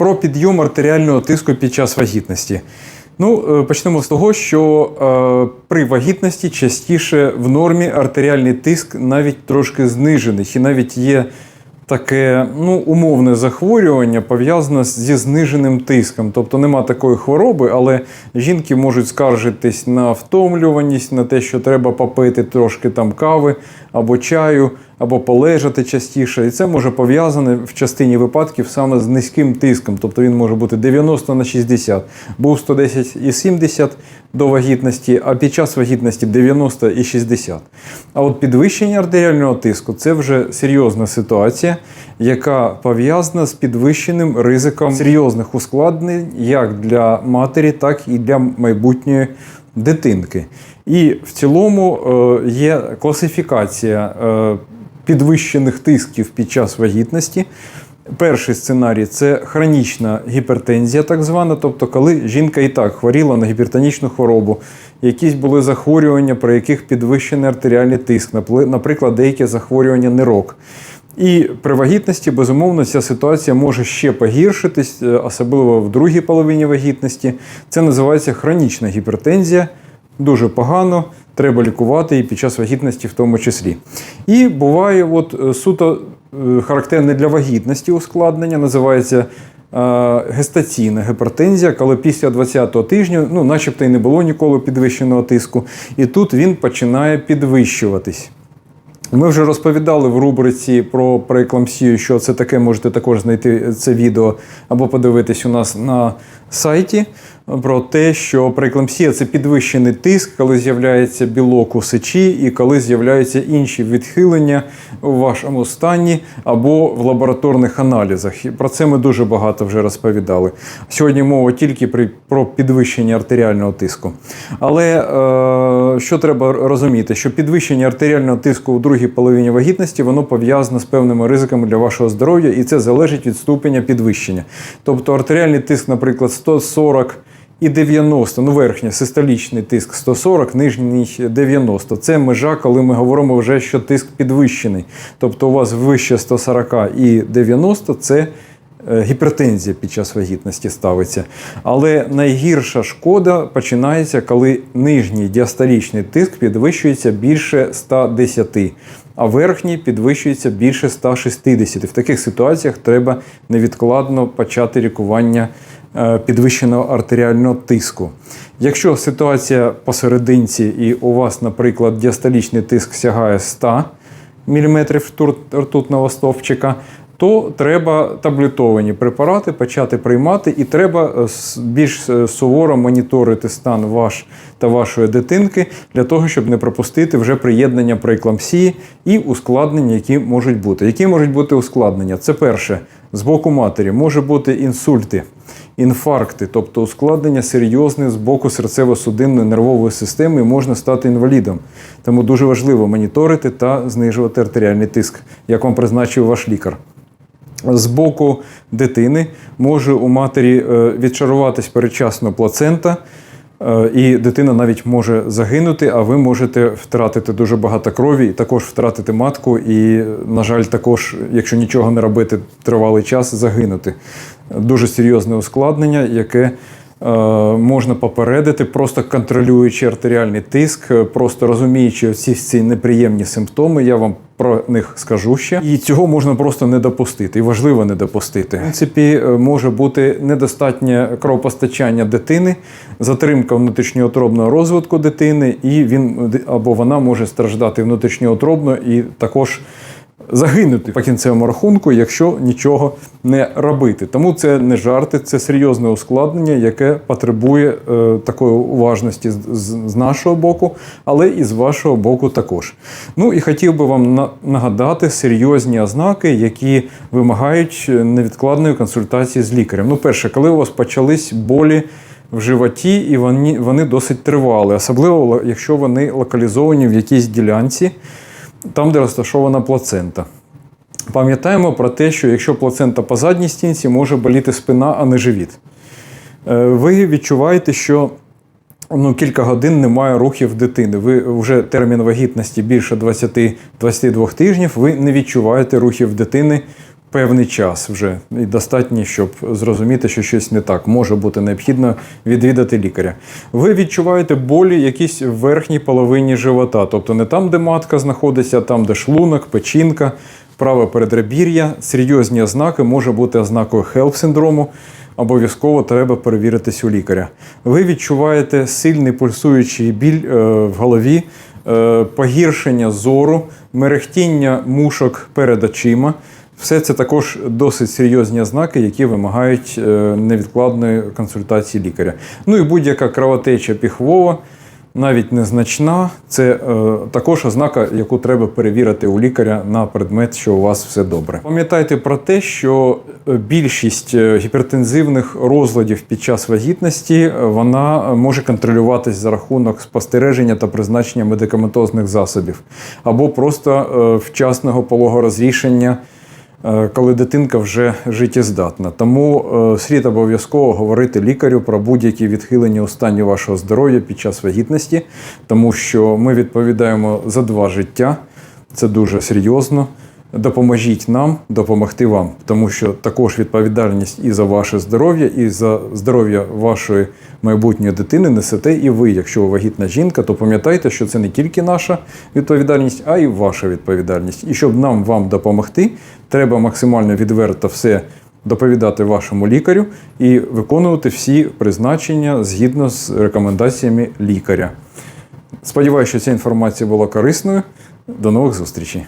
Про підйом артеріального тиску під час вагітності. Ну, е, почнемо з того, що е, при вагітності частіше в нормі артеріальний тиск навіть трошки знижений, і навіть є таке ну, умовне захворювання пов'язане зі зниженим тиском. Тобто нема такої хвороби, але жінки можуть скаржитись на втомлюваність, на те, що треба попити трошки там кави або чаю, або полежати частіше. І це може пов'язане в частині випадків саме з низьким тиском. Тобто він може бути 90 на 60. Був 110,70 до вагітності, а під час вагітності 90 і 60. А от підвищення артеріального тиску це вже серйозна ситуація, яка пов'язана з підвищеним ризиком серйозних ускладнень як для матері, так і для майбутньої дитинки. І в цілому е, є класифікація е, підвищених тисків під час вагітності. Перший сценарій це хронічна гіпертензія, так звана, тобто, коли жінка і так хворіла на гіпертонічну хворобу, якісь були захворювання, при яких підвищений артеріальний тиск, наприклад, деякі захворювання нирок. І при вагітності, безумовно, ця ситуація може ще погіршитись, е, особливо в другій половині вагітності. Це називається хронічна гіпертензія. Дуже погано, треба лікувати і під час вагітності в тому числі. І буває от е, суто е, характерне для вагітності ускладнення, називається е, гестаційна гіпертензія, коли після 20-го тижня, ну, начебто і не було ніколи підвищеного тиску, і тут він починає підвищуватись. Ми вже розповідали в рубриці про прееклампсію, що це таке. Можете також знайти це відео або подивитись у нас на сайті про те, що прееклампсія – це підвищений тиск, коли з'являється білок у сечі і коли з'являються інші відхилення у вашому стані або в лабораторних аналізах. Про це ми дуже багато вже розповідали. Сьогодні мова тільки про підвищення артеріального тиску. Але е, що треба розуміти, що підвищення артеріального тиску у другій половині вагітності воно пов'язане з певними ризиками для вашого здоров'я, і це залежить від ступеня підвищення. Тобто артеріальний тиск, наприклад, 140 і 90, ну верхній систолічний тиск 140, нижній 90. Це межа, коли ми говоримо вже, що тиск підвищений. Тобто у вас вище 140 і 90 це е, гіпертензія під час вагітності ставиться. Але найгірша шкода починається, коли нижній діастолічний тиск підвищується більше 110, а верхній підвищується більше 160. В таких ситуаціях треба невідкладно почати лікування е, підвищеного артеріального тиску. Якщо ситуація посерединці і у вас, наприклад, діастолічний тиск сягає 100 мм ртутного стовпчика, то треба таблетовані препарати почати приймати, і треба е, більш е, суворо моніторити стан ваш та вашої дитинки для того, щоб не пропустити вже приєднання прееклампсії і ускладнення, які можуть бути. Які можуть бути ускладнення? Це перше, з боку матері може бути інсульти, інфаркти, тобто ускладнення серйозне з боку серцево-судинної нервової системи і можна стати інвалідом. Тому дуже важливо моніторити та знижувати артеріальний тиск, як вам призначив ваш лікар. З боку дитини може у матері е, відчаруватись передчасно плацента, е, і дитина навіть може загинути, а ви можете втратити дуже багато крові, і також втратити матку, і, на жаль, також, якщо нічого не робити тривалий час, загинути. Дуже серйозне ускладнення, яке можна попередити, просто контролюючи артеріальний тиск, е, просто розуміючи всі ці неприємні симптоми. Я вам про них скажу ще. І цього можна просто не допустити. І важливо не допустити. В принципі, е, може бути недостатнє кровопостачання дитини, затримка внутрішньоутробного розвитку дитини, і він або вона може страждати внутрішньоутробно і також загинути по кінцевому рахунку, якщо нічого не робити. Тому це не жарти, це серйозне ускладнення, яке потребує е, такої уважності з, з- з нашого боку, але і з вашого боку також. Ну і хотів би вам на- нагадати серйозні ознаки, які вимагають е, невідкладної консультації з лікарем. Ну, перше, коли у вас почались болі. В животі, і вони, вони досить тривалі, особливо якщо вони локалізовані в якійсь ділянці, там, де розташована плацента. Пам'ятаємо про те, що якщо плацента по задній стінці, може боліти спина, а не живіт. Е, Ви відчуваєте, що ну, кілька годин немає рухів дитини. Ви вже термін вагітності більше 20-22 тижнів, ви не відчуваєте рухів дитини певний час вже і достатньо, щоб зрозуміти, що щось не так. Може бути необхідно відвідати лікаря. Ви відчуваєте болі якісь в верхній половині живота, тобто не там, де матка знаходиться, а там, де шлунок, печінка, праве передребір'я, серйозні ознаки, може бути ознакою HELP-синдрому. Обов'язково треба перевіритись у лікаря. Ви відчуваєте сильний пульсуючий біль е, в голові, е, погіршення зору, мерехтіння мушок перед очима. Все це також досить серйозні ознаки, які вимагають е, невідкладної консультації лікаря. Ну і будь-яка кровотеча піхвова, навіть незначна, це е, також ознака, яку треба перевірити у лікаря на предмет, що у вас все добре. Пам'ятайте про те, що е, більшість гіпертензивних розладів під час вагітності вона може контролюватись за рахунок спостереження та призначення медикаментозних засобів або просто вчасного пологорозрішення коли дитинка вже життєздатна. Тому е, слід обов'язково говорити лікарю про будь-які відхилення у стані вашого здоров'я під час вагітності, тому що ми відповідаємо за два життя. Це дуже серйозно. Допоможіть нам допомогти вам, тому що також відповідальність і за ваше здоров'я, і за здоров'я вашої майбутньої дитини несете і ви. Якщо ви вагітна жінка, то пам'ятайте, що це не тільки наша відповідальність, а й ваша відповідальність. І щоб нам вам допомогти, треба максимально відверто все доповідати вашому лікарю і виконувати всі призначення згідно з рекомендаціями лікаря. Сподіваюся, що ця інформація була корисною. До нових зустрічей.